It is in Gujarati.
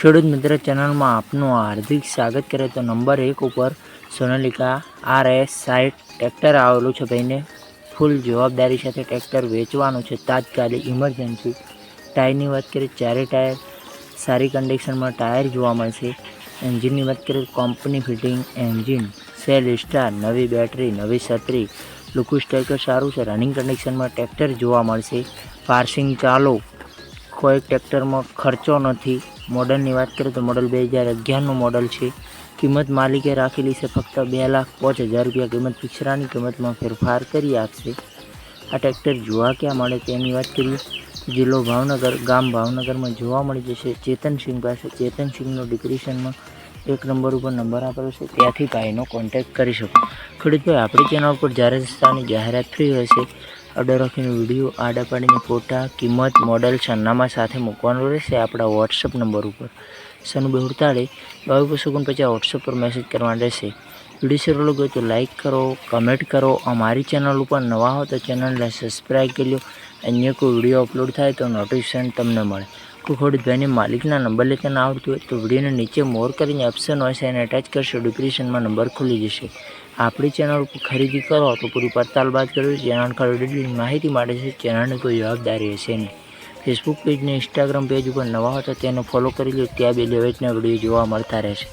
ખેડૂત મિત્ર ચેનલમાં આપનું હાર્દિક સ્વાગત કરે તો નંબર એક ઉપર સોનાલિકા આર એસ સાઠ ટ્રેક્ટર આવેલું છે ભાઈને. ફૂલ જવાબદારી સાથે ટ્રેક્ટર વેચવાનું છે. તાત્કાલિક ઇમરજન્સી ટાયરની વાત કરીએ, ચારે ટાયર સારી કન્ડિશનમાં ટાયર જોવા મળશે. એન્જિનની વાત કરીએ company fitting engine self start નવી બેટરી નવી છત્રી. લુકુ ટ્રેક્ટર સારું છે. રનિંગ કન્ડિશનમાં ટ્રેક્ટર જોવા મળશે. પાર્સિંગ ચાલો. કોઈ ટ્રેક્ટરમાં ખર્ચો નથી. મોડલની વાત કરીએ તો મોડલ બે હજાર અગિયારનું મોડલ છે. કિંમત માલિકે રાખેલી છે ફક્ત બે લાખ પાંચ હજાર રૂપિયા. કિંમત પિક્ચરાની કિંમતમાં ફેરફાર કરી આપશે. આ ટ્રેક્ટર જોવા ક્યાં મળે તેની વાત કરીએ જિલ્લો ભાવનગર, ગામ ભાવનગરમાં જોવા મળી જશે. ચેતનસિંહ પાસે ચેતનસિંહનો ડિપ્રેશનમાં એક નંબર ઉપર નંબર આપેલો છે. ત્યાંથી ભાઈનો કોન્ટેક્ટ કરી શકો. ખેડૂતભાઈ, આપણી ચેનલ પર જ્યારે સ્થાનની જાહેરાત થઈ હશે રાખીને વીડિયો આડા પાડીને ફોટા, કિંમત મોડલ સરનામા સાથે મૂકવાનું રહેશે આપણા વોટ્સઅપ નંબર ઉપર. સનુ બેહુડતાળે? બાવીસ બસો ઓગણપચાસ વોટ્સઅપ પર મેસેજ કરવાનો રહેશે. વીડિયો સારો લાગ્યો તો લાઇક કરો કમેન્ટ કરો. અમારી ચેનલ ઉપર નવા હો તો ચેનલને સબસ્ક્રાઈબ કરી લો. અન્ય કોઈ વીડિયો અપલોડ થાય તો નોટિફિકેશન તમને મળે. કોઈ ખોડીભાઈને માલિકના નંબર લેતા ના આવડતું હોય તો વિડીયોને નીચે મોર કરીને ઓપ્શન હોય છે એને અટેચ કરશો ડિસ્ક્રિપ્શનમાં નંબર ખુલી જશે. આપણી ચેનલ ઉપર ખરીદી કરો તો પૂરી પડતાલ બાદ કરવી ચેનલ ખરીદી માહિતી માટે છે. ચેનલની કોઈ જવાબદારી હશે નહીં. ફેસબુક પેજ ને ઇન્સ્ટાગ્રામ પેજ ઉપર નવા હો તો તેને ફોલો કરી લો. ત્યાં બે લેવેચના વીડિયો જોવા મળતા રહેશે.